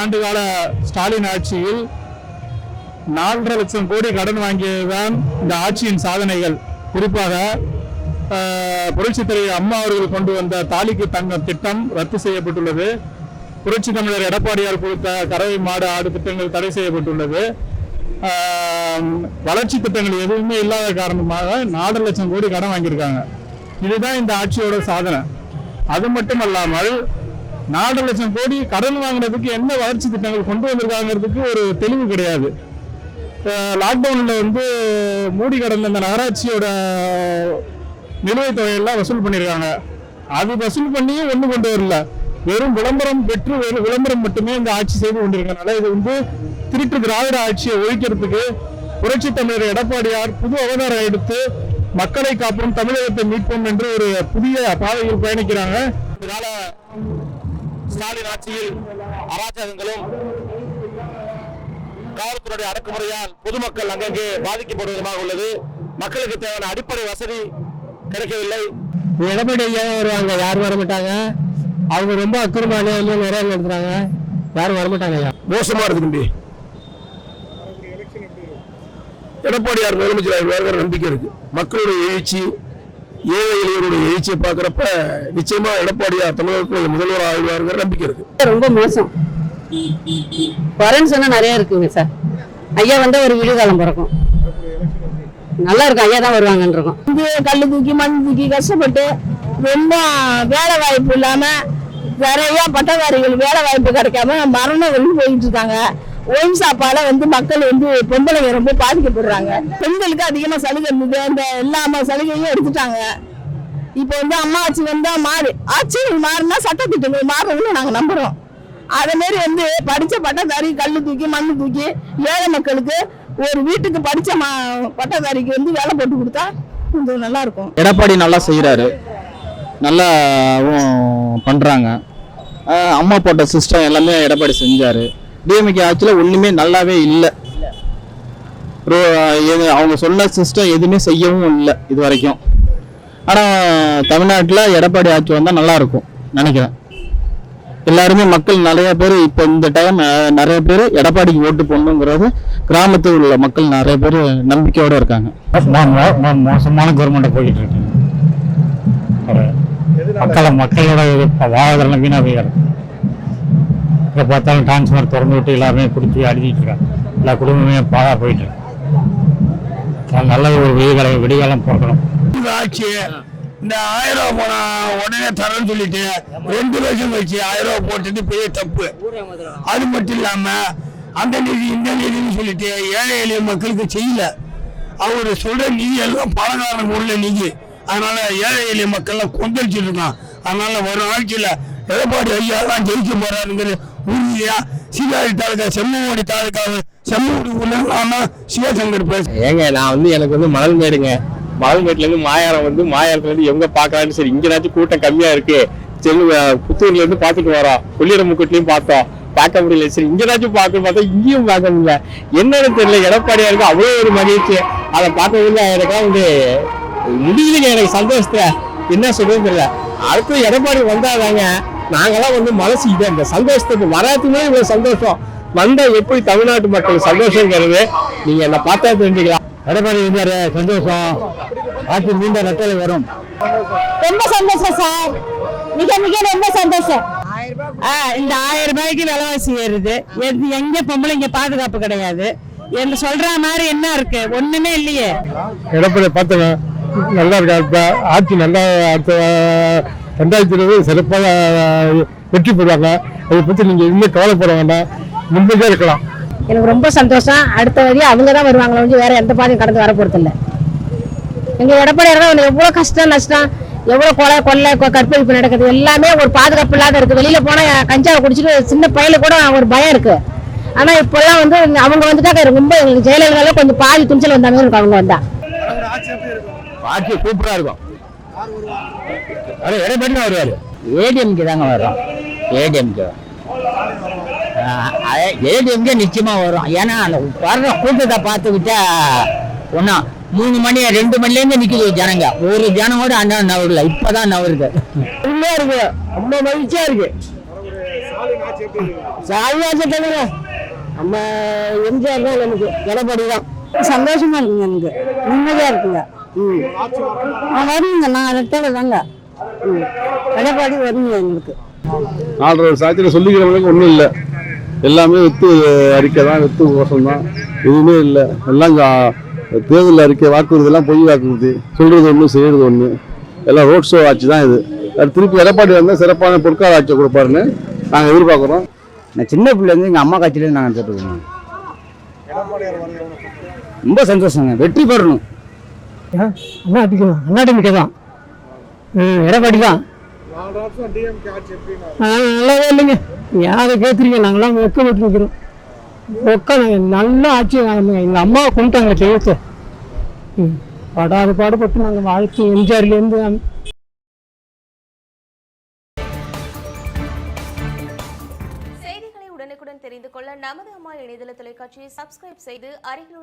ஆண்டு கால ஸ்டாலின் ஆட்சியில் நாலரை லட்சம் கோடி கடன் வாங்கியதுதான் இந்த ஆட்சியின் சாதனைகள். குறிப்பாக புரட்சித்துறை அம்மா அவர்கள் கொண்டு வந்த தாலிக்கு தங்கம் திட்டம் ரத்து செய்யப்பட்டுள்ளது. புரட்சி தமிழர் எடப்பாடியார் கொடுத்த கறவை மாடு ஆடு திட்டங்கள் தடை செய்யப்பட்டுள்ளது. வளர்ச்சி திட்டங்கள் எதுவுமே இல்லாத காரணமாக நாலரை லட்சம் கோடி கடன் வாங்கியிருக்காங்க. இதுதான் இந்த ஆட்சியோட சாதனை. அது மட்டும் அல்லாமல் நாலரை லட்சம் கோடி கடன் வாங்கினதுக்கு என்ன வளர்ச்சி திட்டங்கள் கொண்டு வந்திருக்காங்கிறதுக்கு ஒரு தெளிவு கிடையாது. லாக்டவுனில் வந்து மூடி கடந்த அந்த நகராட்சியோட நிலுவைத் தொகையெல்லாம் வசூல் பண்ணியிருக்காங்க அது வசூல் பண்ணியும் ஒன்றும் கொண்டு வரல. வெறும் விளம்பரம் பெற்று வெறும் விளம்பரம் மட்டுமே இந்த ஆட்சி செய்து கொண்டிருக்கனால இது வந்து திருட்டு திராவிட ஆட்சியை ஒழிக்கிறதுக்கு புரட்சி தமிழர் எடப்பாடியார் புது அவதாரம் எடுத்து மக்களை காப்போம் தமிழகத்தை மீட்போம் என்று ஒரு புதிய பாதையில் பயணிக்கிறாங்க. இதனால ஸ்டாலின் ஆட்சியில் அராஜகங்களும் காவல்துறையுடைய அடக்குமுறையால் பொதுமக்கள் அங்கங்கே பாதிக்கப்படுவதுமாக உள்ளது. மக்களுக்கு தேவையான அடிப்படை வசதி கிடைக்கவில்லை. எடப்பாடி ஐயா வருவாங்க யாரும் வர மாட்டாங்க அவங்க ரொம்ப அக்கிரமான நிறைய நடத்துறாங்க. யாரும் வர மாட்டாங்க ஐயா. மோசமா இருக்கு தம்பி. எடப்பாடியார் முதலமைச்சர் வேற நம்பிக்கை இருக்கு. மக்களுடைய எழுச்சி ஏழை எளியருடைய எழுச்சியை பார்க்கறப்ப நிச்சயமா எடப்பாடியார் தமிழகத்தில் முதல்வர் ஆகிடுவாருங்கிற நம்பிக்கை இருக்கு. ரொம்ப மோசம். குறைன்னு சொன்னா நிறைய இருக்குங்க சார். ஐயா வந்தா ஒரு விடுகாலம் பிறக்கும். நல்லா இருக்கும் ஐயா தான் வருவாங்கன்னு இருக்கும். வந்து கல்லு தூக்கி மண் தூக்கி கஷ்டப்பட்டு ரொம்ப வேலை வாய்ப்பு இல்லாம நிறைய பட்டதாரிகள் வேலை வாய்ப்பு கிடைக்காம மரணம் வந்து போயிட்டு இருக்காங்க. ஒயின் சாப்பால வந்து மக்கள் வந்து பொம்பளைங்க ரொம்ப பாதிக்கப்படுறாங்க. பெண்களுக்கு அதிகமா சலுகை இருந்தது. அந்த எல்லா சலுகையும் எடுத்துட்டாங்க. இப்போ வந்து அம்மா ஆட்சி வந்தா மாறு. ஆட்சி மாறினா சட்டத்திட்டங்கள் மாறணும்னு நாங்க நம்புறோம். அதே மாதிரி வந்து படிச்ச பட்டதாரி கல்லு தூக்கி மண்ணு தூக்கி ஏழை மக்களுக்கு ஒரு வீட்டுக்கு படிச்ச மா- பட்டதாரிக்கு வந்து வேலை போட்டு கொடுத்தா கொஞ்சம் நல்லா இருக்கும். எடப்பாடி நல்லா செய்கிறாரு நல்லாவும் பண்ணுறாங்க அம்மா போட்ட சிஸ்டம் எல்லாமே எடப்பாடி செஞ்சார். டிஎம்கே ஆட்சியில் ஒன்றுமே நல்லாவே இல்லை அவங்க சொன்ன சிஸ்டம் எதுவுமே செய்யவும் இல்லை இது வரைக்கும் ஆனால் தமிழ்நாட்டில் எடப்பாடி ஆட்சி வந்தால் நல்லா இருக்கும் நினைக்கிறேன் எல்லாருமே மக்கள் நிறைய பேர் இப்போ இந்த டைம் நிறைய பேர் எடப்பாடிக்கு ஓட்டு போடணுங்கிறது கிராமத்தில் உள்ள மக்கள் நிறைய பேர் நம்பிக்கையோட இருக்காங்க மோசமான கவர்மெண்ட் போய்கிட்டு இருக்கு மக்களை மக்களோட இது வாழ்வாதாரம் வீணா எப்போ பார்த்தாலும் டிரான்ஸ்ஃபார் திறந்து விட்டு எல்லாருமே குடிச்சு அடிச்சிட்டு இருக்காங்க எல்லா குடும்பமே பாழாக போயிட்டு இருக்கு. நல்ல ஒரு விடிகாலம் விடிகாலம் பிறக்கணும். இந்த ஆட்சி இந்த ஆயிரம் ரூபா போனா உடனே தரேன்னு சொல்லிட்டு ரெண்டு லட்சம் வச்சு ஆயிரம் ரூபா போட்டது பெரிய தப்பு. அது மட்டும் இல்லாம அந்த நிதி இந்த நிதினு சொல்லிட்டு ஏழை எளிய மக்களுக்கு செய்யல. அவரு சொல்ற நிதி எல்லாம் பலகாரம் உள்ள நிதி. அதனால ஏழை எளிய மக்கள்லாம் கொந்தளிச்சுட்டு இருக்கான். அதனால வரும் ஆட்சியில எடப்பாடி ஐயா தான் ஜெயிக்க போறாருங்கிற உறுதியா? சீதாடி தாலுகா செம்மோடி தாலுகா செம்மோடி உள்ள சிவசங்கர் பேச ஏங்க நான் வந்து எனக்கு வந்து மணல்மேடுங்க. மணல் மேட்லேருந்து மாயாரம் வந்து மாயாரத்துலேருந்து எங்க பாக்கலாம்னு சரி இங்கேனாச்சும் கூட்டம் கம்மியா இருக்கு. செல்லு புத்தூர்ல இருந்து பாத்துட்டு வரோம். கொள்ளிடமுக்கட்லயும் பார்த்தோம். பார்க்க முடியல. சரி இங்கேனாச்சும் பார்க்கணும் பார்த்தா இங்கேயும் பார்க்க முடியல. என்னன்னு தெரியல எடப்பாடியாருக்கு அவ்வளோ ஒரு மகிழ்ச்சி. அதை பார்க்கறதுல எனக்கெல்லாம் வந்து முடியலைங்க எனக்கு சந்தோஷத்தை என்ன சொல்றதுன்னு தெரியல. அடுத்து எடப்பாடி வந்தாதாங்க நாங்கெல்லாம் வந்து மனசு இது அந்த சந்தோஷத்துக்கு வராதுமே இவ்வளவு சந்தோஷம். வந்தா எப்படி தமிழ்நாட்டு மக்கள் சந்தோஷங்கிறது நீங்க என்ன பார்த்தா தெரிஞ்சுக்கலாம். எடப்பாடி இருந்தாரு சந்தோஷம். ஆட்சி மீண்டும் ரெட்டலை வரும். ரொம்ப சந்தோஷம் சார். மிக மிக ரொம்ப சந்தோஷம். ஆ, இந்த ஆயிரம் ரூபாய்க்கு விலைவாசி ஏறுது. எங்க பொம்பளைங்க பாதுகாப்பு கிடையாது. என்று சொல்ற மாதிரி என்ன இருக்கு? ஒண்ணுமே இல்லையே. எடப்பாடி பார்த்தவன் நல்லா இருக்கா? ஆட்சி நல்லா அடுத்த ரெண்டாயிரத்தி இருபது சிறப்பாக வெற்றி பெறுவாங்க. அதை பற்றி நீங்கள் எதுவுமே கவலைப்பட வேண்டாம். நிம்மதியாக இருக்கலாம். எனக்கு ரொம்ப சந்தோஷம். அடுத்த வழி அவங்க தான் வருவாங்களே வந்து வேற எந்த பாதையும் கடந்து வர போறது இல்ல எங்க எடப்பாடி எவ்வளவு கஷ்டம் நஷ்டம் எவ்வளவு கொலை கொள்ளை கொ- கற்பழிப்பு நடக்குது. எல்லாமே ஒரு பாதுகாப்பு இல்லாத இருக்கு. வெளியில போனா கஞ்சாவை குடிச்சிட்டு சின்ன பையல கூட ஒரு பயம் இருக்கு. ஆனா இப்பெல்லாம் வந்து அவங்க வந்துட்டாக்க ரொம்ப எங்களுக்கு ஜெயலலிதால கொஞ்சம் பாதி துணிச்சல் வந்த மாதிரி இருக்கும் அவங்க வந்தா. ஆட்சி சூப்பரா இருக்கும். எடப்பாடி தான் வருவார். ஏடிஎம்கே தாங்க வரும். ஏடிஎம்கே. ஏடிஎம்கே நிச்சயமா வரும். ஏன்னா அந்த வர்ற கூட்டத்தை பார்த்துக்கிட்டா ஒன்னா மூணு மணி ரெண்டு மணில இருந்து நிக்குது ஜனங்க. ஒரு ஜனம் கூட அண்ணா நவரல. இப்பதான் நவருது. நல்லா இருக்கு. ரொம்ப மகிழ்ச்சியா இருக்கு. சாமியாச தவிர நம்ம எம்ஜிஆர் தான் நமக்கு எடப்பாடி தான். சந்தோஷமா இருக்குங்க எனக்கு. நிம்மதியா இருக்குங்க. ம். வருங்க நான் ரெட்டால தாங்க. எடப்பாடி வருங்க எங்களுக்கு. நாலரை வருஷம் சொல்லிக்கிறவங்களுக்கு ஒன்றும் இல்லை. எல்லாமே வெத்து அறிக்கை தான் வெத்து கோஷம் தான். எதுவுமே இல்லை. எல்லாம் தேர்தல் அறிக்கை வாக்குறுதி எல்லாம் பொய் வாக்குறுதி. சொல்றது ஒன்று செய்யறது ஒன்று எல்லாம் ரோட் ஷோ ஆட்சி தான் இது. அது திருப்பி எடப்பாடி வந்தால் சிறப்பான பொற்கால ஆட்சியை கொடுப்பாருன்னு நாங்கள் எதிர்பார்க்குறோம். நான் சின்ன பிள்ளைலேருந்து எங்கள் அம்மா கட்சியிலேருந்து நாங்கள் எடுத்துட்டு இருக்கோம் ரொம்ப சந்தோஷங்க. வெற்றி பெறணும். அண்ணா அதிகம் அண்ணா டிமிக்கே தான் எடப்பாடி தான். ஆ, நல்லாவே இல்லைங்க யாரை கேட்குறீங்க நாங்களாம் ஒக்க விட்டு நிற்கிறோம் ஒக்க நல்ல ஆட்சி நாங்கள் எங்கள் அம்மாவை கொண்டுட்டாங்க ஜெயத்தை ம் படாத பாடுபட்டு நாங்கள் வாழ்க்கை எம்ஜிஆர்லேருந்து செய்திகளை உடனுக்குடன் தெரிந்து கொள்ள நமது அம்மா இணையதள தொலைக்காட்சியை சப்ஸ்கிரைப் செய்து அருகில்